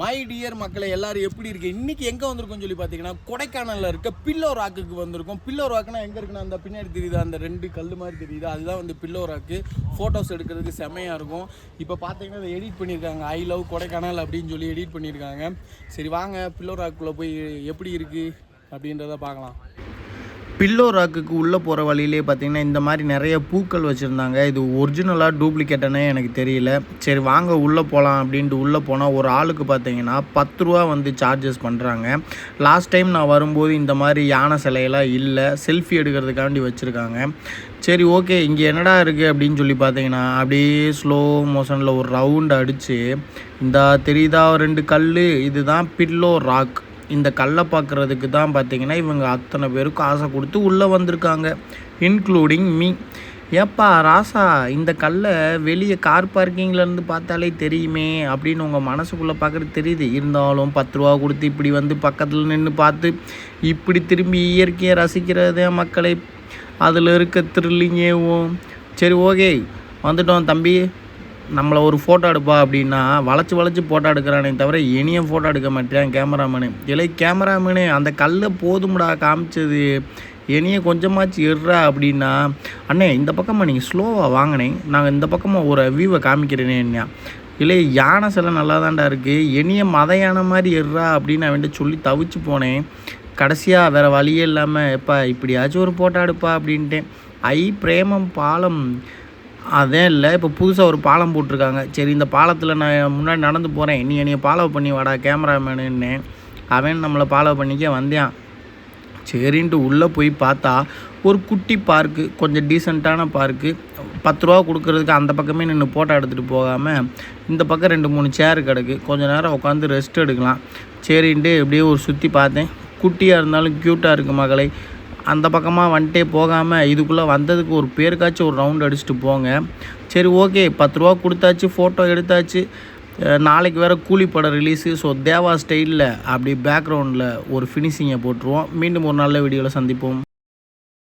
My dear மக்களை எல்லாரும் எப்படி இருக்கு இன்னைக்கு எங்க வந்திருக்கோம் சொல்லி பார்த்தீங்கன்னா கொடைக்கானல்ல இருக்க பில்லோ ராக்குக்கு வந்திருக்கோம். பில்லோ ராக்குனா எங்க இருக்குன்னா அந்த பின்னாடி தெரியுது? அந்த ரெண்டு கல் மாதிரி தெரியுது? அதுதான் வந்து பில்லோ ராக்கு ஃபோட்டோஸ் எடுக்கிறதுக்கு செமையா இருக்கும். இப்போ பார்த்தீங்கன்னா அதை எடிட் பண்ணியிருக்காங்க. ஐ லவ் கொடைக்கானல் அப்படின்னு சொல்லி எடிட் பண்ணியிருக்காங்க. சரி வாங்க பில்லோ ராக்குள்ள போய் எப்படி இருக்கு அப்படின்றத பார்க்கலாம். பில்லோ ராக்குக்கு உள்ளே போகிற வழியிலே பார்த்தீங்கன்னா இந்த மாதிரி நிறைய பூக்கள் வச்சுருந்தாங்க. இது ஒரிஜினலாக டூப்ளிகேட்டானே எனக்கு தெரியல. சரி வாங்க உள்ளே போகலாம் அப்படின்ட்டு உள்ளே போனால் ஒரு ஆளுக்கு பார்த்தீங்கன்னா பத்து ரூபா வந்து சார்ஜஸ் பண்ணுறாங்க லாஸ்ட் டைம் நான் வரும்போது இந்த மாதிரி யானை சிலையெல்லாம் இல்லை. செல்ஃபி எடுக்கிறதுக்காண்டி வச்சுருக்காங்க. சரி ஓகே இங்கே என்னடா இருக்குது அப்படின்னு சொல்லி பார்த்தீங்கன்னா அப்படியே ஸ்லோ மோஷனில் ஒரு ரவுண்ட் அடித்து இந்த தெரியுதா ரெண்டு கல் இதுதான் பில்லோ ராக் இந்த கல்லை பார்க்குறதுக்கு தான் பார்த்தீங்கன்னா இவங்க அத்தனை பேருக்கும் ஆசை கொடுத்து உள்ளே வந்திருக்காங்க இன்க்ளூடிங் மீ ஏப்பா ராசா இந்த கல்லை வெளியே கார் பார்க்கிங்லேருந்து பார்த்தாலே தெரியுமே அப்படின்னு உங்கள் மனசுக்குள்ளே பார்க்குறது தெரியுது. இருந்தாலும் பத்து ரூபா கொடுத்து இப்படி வந்து பக்கத்தில் நின்று பார்த்து இப்படி திரும்பி இயற்கையை ரசிக்கிறதே மக்களை. அதில் இருக்க த்ரில்லிங்கேவும் சரி ஓகே வந்துட்டோம் தம்பி. நம்மளை ஒரு ஃபோட்டோ எடுப்பா அப்படின்னா வளைச்சி வளைச்சி ஃபோட்டோ எடுக்கிறானே தவிர இனியும் ஃபோட்டோ எடுக்க மாட்டேன் கேமராமேனு இல்லை கேமராமேனு அந்த கல்லை போதும்டா காமிச்சது. இனியும் கொஞ்சமாச்சு எடுறா அப்படின்னா அண்ணே இந்த பக்கமாக நீங்கள் ஸ்லோவாக வாங்கினேன் நாங்கள் இந்த பக்கமாக ஒரு வியூவை காமிக்கிறேனே என்ன இல்லை யானை சிலை நல்லா தான்டா இருக்குது இனிய மத யானை மாதிரி எடுறா அப்படின்னு அவன்ட்டு சொல்லி தவிச்சு போனேன். கடைசியாக வேறு வழியே இல்லாமல் எப்பா இப்படியாச்சும் ஒரு ஃபோட்டோ எடுப்பா அப்படின்ட்டேன். ஐ பிரேமம் பாலம். அதே இல்லை இப்போ புதுசாக ஒரு பாலம் போட்டிருக்காங்க. சரி இந்த பாலத்தில் நான் முன்னாடி நடந்து போகிறேன் நீ என்னைய ஃபாலோ பண்ணி வாடா கேமராமேனுன்னு அவன் நம்மளை ஃபாலோ பண்ணிக்க வந்தேன் சரின்ட்டு உள்ளே போய் பார்த்தா ஒரு குட்டி பார்க்கு கொஞ்சம் டீசெண்டான பார்க்கு பத்து ரூபா கொடுக்கறதுக்கு அந்த பக்கமே நின்று ஃபோட்டோ எடுத்துகிட்டு போகாமல் இந்த பக்கம் ரெண்டு மூணு சேர் கிடக்கு. கொஞ்ச நேரம் உட்காந்து ரெஸ்ட் எடுக்கலாம். சரின்ட்டு எப்படியே ஒரு சுற்றி பார்த்தேன். குட்டியாக இருந்தாலும் க்யூட்டாக இருக்குது மகளை. அந்த பக்கமாக வந்துட்டே போகாமல் இதுக்குள்ளே வந்ததுக்கு ஒரு பேருக்காச்சும் ஒரு ரவுண்ட் அடிச்சுட்டு போங்க. சரி ஓகே பத்து ரூபா கொடுத்தாச்சு ஃபோட்டோ எடுத்தாச்சு. நாளைக்கு வேறு கூலி படம் ரிலீஸு ஸோ தேவா ஸ்டைலில் அப்படி பேக்ரவுண்டில் ஒரு ஃபினிஷிங்கை போட்டுருவோம். மீண்டும் ஒரு நல்ல வீடியோவில் சந்திப்போம்.